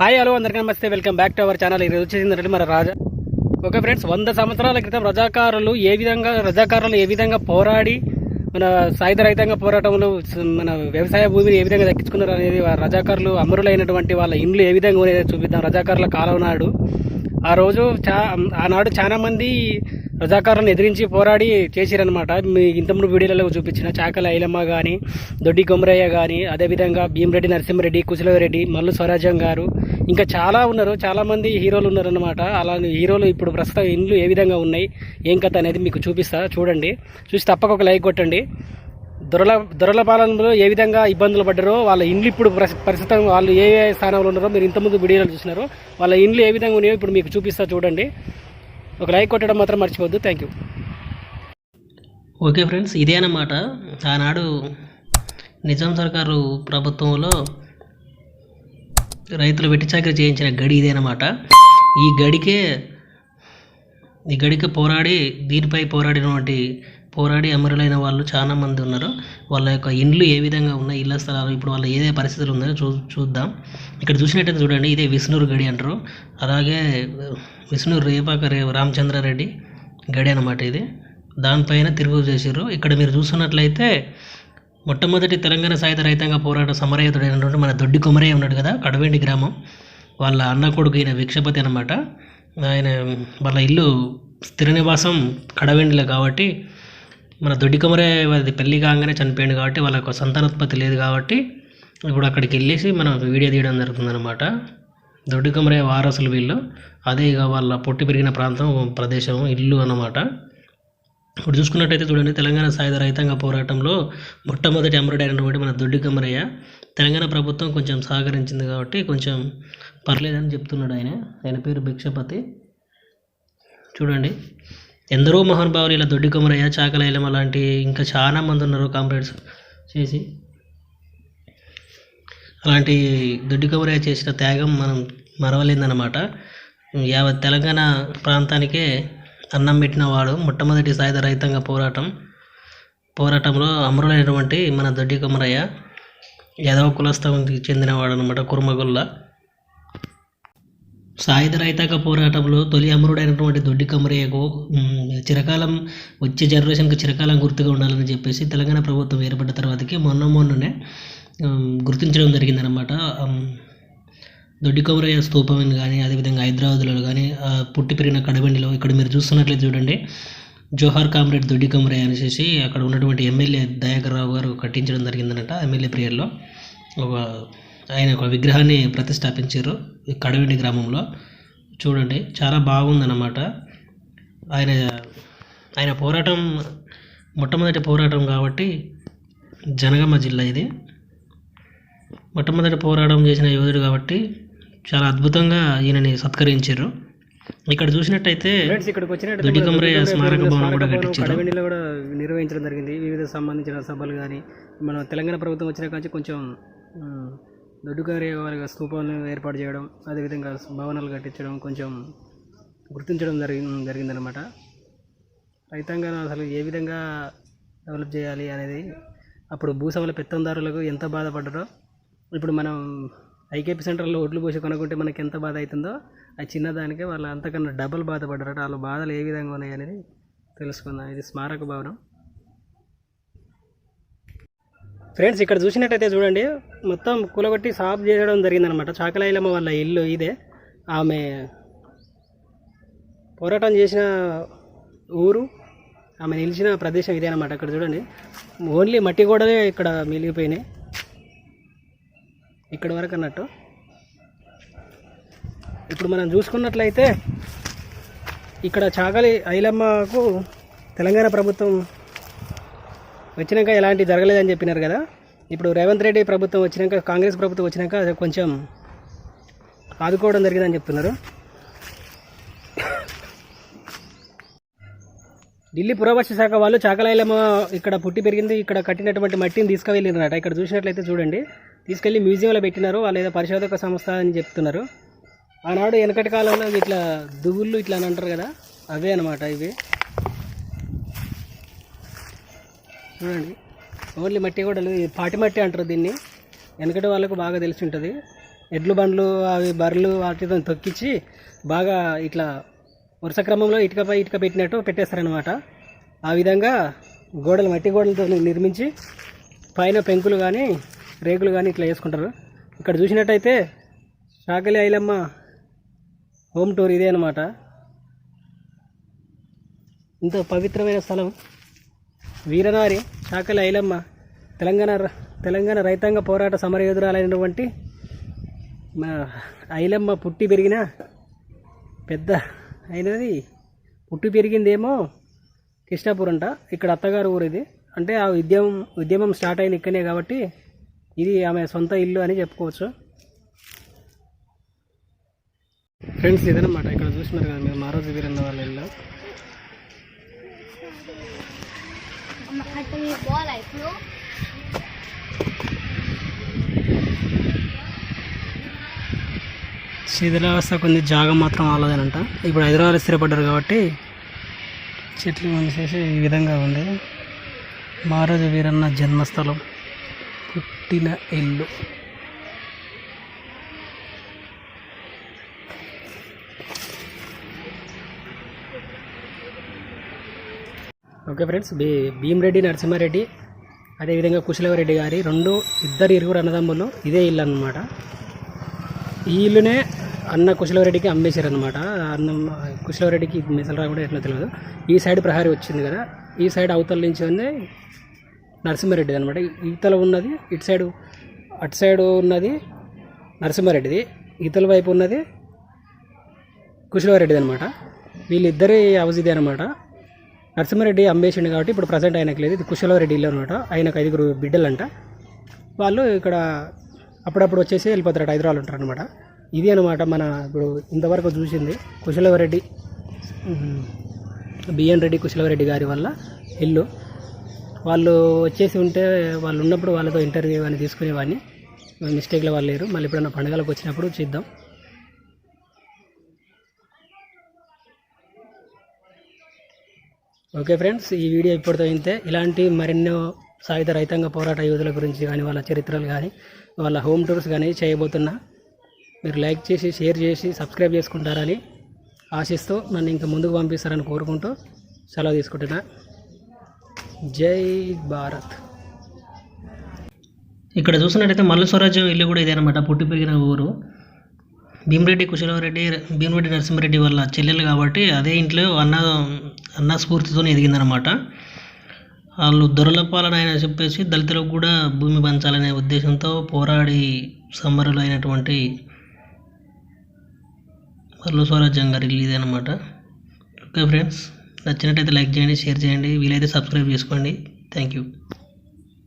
Hi hello అందరికీ నమస్తే. Welcome back to our channel. ఈరోజు వచ్చేసిందంటే మన రాజా. ఓకే ఫ్రెండ్స్ వంద సంవత్సరాల క్రితం రజాకారులు ఏ విధంగా రజాకారులు ఏ విధంగా పోరాడి మన సాయుధ రహితంగా పోరాటంలో మన వ్యవసాయ భూమిని ఏ విధంగా దక్కించుకున్నారు అనేది రజాకారులు అమరులైనటువంటి వాళ్ళ ఇండ్లు ఏ విధంగా చూపిద్దాం. రజాకారుల కాలం నాడు. ఆ రోజు చా ఆనాడు చాలామంది రజాకారులను ఎదిరించి పోరాడి చేసిరనమాట మీ ఇంతకుముందు వీడియోలలో చూపించిన చాకల ఐలమ్మ కానీ దొడ్డి కొమరయ్య కానీ అదేవిధంగా భీమరెడ్డి నరసింహారెడ్డి కుశలరెడ్డి మల్లు స్వరాజ్యం గారు. ఇంకా చాలా ఉన్నారు. చాలామంది హీరోలు ఉన్నారనమాట అలా హీరోలు ఇప్పుడు ప్రస్తుతం ఇండ్లు ఏ విధంగా ఉన్నాయి ఏం కథ అనేది మీకు చూపిస్తా చూడండి. చూసి తప్పక ఒక లైక్ కొట్టండి. దొరల దొరల పాలనలో ఏ విధంగా ఇబ్బందులు పడ్డారో వాళ్ళ ఇండ్లు ఇప్పుడు ప్రస్తుతం వాళ్ళు ఏ ఏ స్థానంలో ఉన్నారో మీరు ఇంతకుముందు వీడియోలు చూసినారో వాళ్ళ ఇండ్లు ఏ విధంగా ఉన్నాయో ఇప్పుడు మీకు చూపిస్తా చూడండి. ఒక లైక్ కొట్టడం మాత్రం మర్చిపోద్దు థ్యాంక్ యూ ఓకే ఫ్రెండ్స్ ఇదే అన్నమాట. ఆనాడు నిజాం సర్కారు ప్రభుత్వంలో రైతులు వెట్టి చాకరీ చేయించిన గడి ఇదేనమాట ఈ గడికే ఈ గడికి పోరాడి దీనిపై పోరాడినటువంటి పోరాడి అమరులైన వాళ్ళు చాలా మంది ఉన్నారు. వాళ్ళ యొక్క ఇండ్లు ఏ విధంగా ఉన్నాయి ఇళ్ళ స్థలాలు ఇప్పుడు వాళ్ళ ఏదే పరిస్థితులు ఉన్నాయో చూ చూద్దాం. ఇక్కడ చూసినట్టయితే చూడండి ఇదే విష్ణురు గడి అంటారు. అలాగే విష్ణు రేపాక రే రామచంద్రారెడ్డి గడి అనమాట ఇది. దానిపైన తిరుగు చేశారు ఇక్కడ మీరు చూస్తున్నట్లయితే మొట్టమొదటి తెలంగాణ సాయుధ రైతాంగ పోరాట సమరయోధుడైనటువంటి మన దొడ్డి కొమరయ్య ఉన్నాడు కదా కడవెండి గ్రామం. వాళ్ళ అన్న కొడుకు ఈయన భిక్షపతి అనమాట ఆయన వాళ్ళ ఇల్లు స్థిర నివాసం కడవెండిలో కాబట్టి మన దొడ్డి కొమరయ్య పెళ్ళి కాగానే చనిపోయింది కాబట్టి వాళ్ళకు సంతానోత్పత్తి లేదు కాబట్టి ఇప్పుడు అక్కడికి వెళ్ళేసి మనం వీడియో తీయడం జరుగుతుందనమాట దొడ్డి వారసులు వీళ్ళు. అదే ఇక వాళ్ళ పొట్టి పెరిగిన ప్రాంతం ప్రదేశం ఇల్లు అన్నమాట. ఇప్పుడు చూసుకున్నట్టయితే చూడండి తెలంగాణ సాయుధ రైతాంగ పోరాటంలో మొట్టమొదటి అమరుడైనటువంటి మన దొడ్డి కమరయ్య తెలంగాణ ప్రభుత్వం కొంచెం సహకరించింది కాబట్టి కొంచెం పర్లేదని చెప్తున్నాడు ఆయన. ఆయన పేరు భిక్షపతి. చూడండి. ఎందరో మహానుభావులు ఇలా దొడ్డి కొమరయ్య చాకల అలాంటి ఇంకా చాలా మంది ఉన్నారు కామ్రేడ్స్ చేసి. అలాంటి దొడ్డి కొమరయ్య చేసిన త్యాగం మనం మరవలేదన్నమాట. యావత్ తెలంగాణ ప్రాంతానికే అన్నం పెట్టిన వాడు మొట్టమొదటి సాయుధ రైతాంగ పోరాటం పోరాటంలో అమరులైనటువంటి మన దొడ్డి కొమరయ్య యాదవ కులస్థానికి చెందినవాడు అనమాట కుర్మగొల్ల. సాయుధ రైతాంగ పోరాటంలో తొలి అమరుడైనటువంటి దొడ్డి కమరయ్యకు చిరకాలం వచ్చే జనరేషన్కి చిరకాలం గుర్తుగా ఉండాలని చెప్పేసి తెలంగాణ ప్రభుత్వం ఏర్పడ్డ తర్వాతకి మొన్న మొన్ననే గుర్తించడం జరిగిందనమాట దొడ్డి కమరయ్య స్తూపం కానీ అదేవిధంగా హైదరాబాద్లో కానీ పుట్టి పెరిగిన కడబండిలో ఇక్కడ మీరు చూస్తున్నట్లయితే చూడండి. జోహార్ కామ్రేడ్ దొడ్డి కమరయ్య అనేసి అక్కడ ఉన్నటువంటి ఎమ్మెల్యే దయాకర్ రావు గారు కట్టించడం జరిగిందనట ఎమ్మెల్యే ప్రియర్లో ఒక ఆయన ఒక విగ్రహాన్ని ప్రతిష్టాపించారు ఈ కడవెండి గ్రామంలో. చూడండి చాలా బాగుందన్నమాట. ఆయన ఆయన పోరాటం మొట్టమొదటి పోరాటం కాబట్టి జనగామ జిల్లా ఇది. మొట్టమొదటి పోరాటం చేసిన యోధుడు కాబట్టి చాలా అద్భుతంగా ఈయనని సత్కరించారు. ఇక్కడ చూసినట్టయితే ఫ్రెండ్స్ ఇక్కడికి వచ్చినట్టు దొడ్డి కొమరయ్య స్మారక భవనం కూడా కట్టించారు. కడవెండిలో కూడా నిర్వహించడం జరిగింది. వివిధ సంబంధించిన సభలు కానీ మన తెలంగాణ ప్రభుత్వం వచ్చిన కాంచి కొంచెం ఉమ్, దొడ్డుగారి ఏర్పాటు చేయడం అదేవిధంగా భవనాలు కట్టించడం కొంచెం గుర్తించడం జరిగి జరిగిందనమాట రైతాంగాన్ని అసలు ఏ విధంగా డెవలప్ చేయాలి అనేది అప్పుడు భూసభల పెత్తందారులకు ఎంత బాధపడ్డారో ఇప్పుడు మనం ఐకేపీ సెంటర్లో ఒడ్లు పోసి కొనుక్కుంటే మనకి ఎంత బాధ అవుతుందో ఆ చిన్నదానికే వాళ్ళు అంతకన్నా డబల్ బాధపడ్డారట. వాళ్ళ బాధలు ఏ విధంగా ఉన్నాయి అనేది తెలుసుకుందాం. ఇది స్మారక భవనం. ఫ్రెండ్స్ ఇక్కడ చూసినట్టయితే చూడండి మొత్తం కూలగొట్టి సాఫ్ చేయడం జరిగిందనమాట. చాకలాయిలమ్మ వాళ్ళ ఇల్లు ఇదే. ఆమె పోరాటం చేసిన ఊరు ఆమె నిలిచిన ప్రదేశం ఇదే అనమాట ఇక్కడ చూడండి. ఓన్లీ మట్టి గోడలే ఇక్కడ మిగిలిపోయినాయి. ఇక్కడ వరకు అన్నట్టు. ఇప్పుడు మనం చూసుకున్నట్లయితే ఇక్కడ చాకలి ఐలమ్మకు తెలంగాణ ప్రభుత్వం వచ్చినాక ఎలాంటి జరగలేదని చెప్పినారు కదా. ఇప్పుడు రేవంత్ రెడ్డి ప్రభుత్వం వచ్చినాక కాంగ్రెస్ ప్రభుత్వం వచ్చినాక అది కొంచెం ఆదుకోవడం జరిగిందని చెప్తున్నారు. ఢిల్లీ పురావస్తు శాఖ వాళ్ళు చాకలాయలమ్మ ఇక్కడ పుట్టి పెరిగింది ఇక్కడ కట్టినటువంటి మట్టిని తీసుకువెళ్ళినారట ఇక్కడ చూసినట్లయితే చూడండి తీసుకెళ్ళి మ్యూజియంలో పెట్టినారు వాళ్ళు ఏదో పరిశోధక సంస్థ అని చెప్తున్నారు. ఆనాడు వెనకటి కాలంలో ఇట్లా దువ్వుళ్ళు ఇట్లా అని అంటారు కదా అవే అనమాట ఇవి. చూడండి. ఓన్లీ మట్టి కూడా లేదు. ఇది పాటి మట్టి అంటారు దీన్ని. వెనకటి వాళ్ళకు బాగా తెలిసి ఉంటుంది. ఎడ్లు బండ్లు అవి బర్రెలు వాటితో తొక్కించి బాగా ఇట్లా వరుస క్రమంలో ఇటుకపై ఇటుక పెట్టినట్టు పెట్టేస్తారనమాట ఆ విధంగా గోడలు మట్టి గోడలతో నిర్మించి పైన పెంకులు కానీ రేకులు కానీ ఇట్లా వేసుకుంటారు. ఇక్కడ చూసినట్టయితే షాకలి ఐలమ్మ హోమ్ టూర్ ఇదే అనమాట ఇంత పవిత్రమైన స్థలం. వీరనారి చాకలి ఐలమ్మ తెలంగాణ తెలంగాణ రైతాంగ పోరాట సమరయోధురాలైనటువంటి మన ఐలమ్మ పుట్టి పెరిగిన పెద్ద అయినది. పుట్టి పెరిగిందేమో కృష్ణాపూర్ అంట. ఇక్కడ అత్తగారు ఊరు ఇది అంటే ఆ ఉద్యమం ఉద్యమం స్టార్ట్ అయిన ఇక్కడనే కాబట్టి ఇది ఆమె సొంత ఇల్లు అని చెప్పుకోవచ్చు. ఫ్రెండ్స్ ఇదనమాట ఇక్కడ చూసినారు కదా మీరు మారోజు వీరన్న వాళ్ళ ఇల్లు. శిథిలావస్థ కొన్ని జాగం మాత్రం వాళ్ళదేనంట ఇప్పుడు హైదరాబాద్ స్థిరపడ్డారు కాబట్టి చెట్లు మనిషేసి ఈ విధంగా ఉంది. మహారాజు వీరన్న జన్మస్థలం పుట్టిన ఇల్లు. Okay friends B Bhimareddy Narasimhareddy అదేవిధంగా కుశలవరెడ్డి గారి రెండు ఇద్దరు ఇరుగురు అన్నదమ్ములు ఇదే ఇల్లు అనమాట ఈ ఇల్లునే అన్న కుశలవరెడ్డికి అమ్మేశారు అనమాట అన్న కుశలవరెడ్డికి మిసలు రాకుండా ఎట్లా తెలియదు ఈ సైడ్ ప్రహారీ వచ్చింది కదా ఈ సైడ్ అవతల నుంచి ఉంది నరసింహారెడ్డి అనమాట ఇవతల ఉన్నది ఇటు సైడు అటు సైడ్ ఉన్నది నరసింహారెడ్డిది ఇతల వైపు ఉన్నది కుశలవరెడ్డిది అనమాట వీళ్ళిద్దరి హౌస్ అనమాట నరసింహారెడ్డి అమ్మేసిండు కాబట్టి ఇప్పుడు ప్రజెంట్ ఆయనకు లేదు. ఇది కుశలవరెడ్డి ఇల్లు అనమాట ఆయనకు ఐదుగురు బిడ్డలంట. వాళ్ళు ఇక్కడ అప్పుడప్పుడు వచ్చేసి వెళ్ళిపోతారు హైదరాబాద్ ఉంటారు అనమాట ఇది అనమాట మన ఇప్పుడు ఇంతవరకు చూసింది కుశలవరెడ్డి బిఎన్ రెడ్డి కుశలవరెడ్డి గారి వల్ల ఇల్లు. వాళ్ళు వచ్చేసి ఉంటే వాళ్ళు ఉన్నప్పుడు వాళ్ళతో ఇంటర్వ్యూ అని తీసుకునేవాడిని. మిస్టేక్లో వాళ్ళు లేరు. మళ్ళీ ఎప్పుడైనా పండుగలకు వచ్చినప్పుడు చూద్దాం. ఓకే ఫ్రెండ్స్ ఈ వీడియో ఇప్పటితో ఇంతే. ఇలాంటి మరెన్నో సాయుధ రైతాంగ పోరాట యోధుల గురించి కానీ వాళ్ళ చరిత్రలు కానీ వాళ్ళ హోమ్ టూర్స్ కానీ చేయబోతున్నా మీరు లైక్ చేసి షేర్ చేసి సబ్స్క్రైబ్ చేసుకుంటారని ఆశిస్తూ నన్ను ఇంకా ముందుకు పంపిస్తారని కోరుకుంటూ సెలవు తీసుకుంటున్నా. జై భారత్. ఇక్కడ చూసినట్టయితే మల్లు స్వరాజ్యం ఇల్లు కూడా ఇదేనమాట పుట్టి పెరిగిన ఊరు. భీమిరెడ్డి కుశలవరెడ్డి భీమిరెడ్డి నరసింహారెడ్డి వాళ్ళ చెల్లెలు కాబట్టి అదే ఇంట్లో అన్న అన్న స్ఫూర్తితోనే ఎదిగిందనమాట వాళ్ళు దొరల ఆయన చెప్పేసి దళితులకు కూడా భూమి పంచాలనే ఉద్దేశంతో పోరాడి సమరులు అయినటువంటి మల్లు స్వరాజ్యం గారి ఇల్లు అనమాట ఓకే ఫ్రెండ్స్ నచ్చినట్టయితే లైక్ చేయండి షేర్ చేయండి వీలైతే సబ్స్క్రైబ్ చేసుకోండి. Thank you.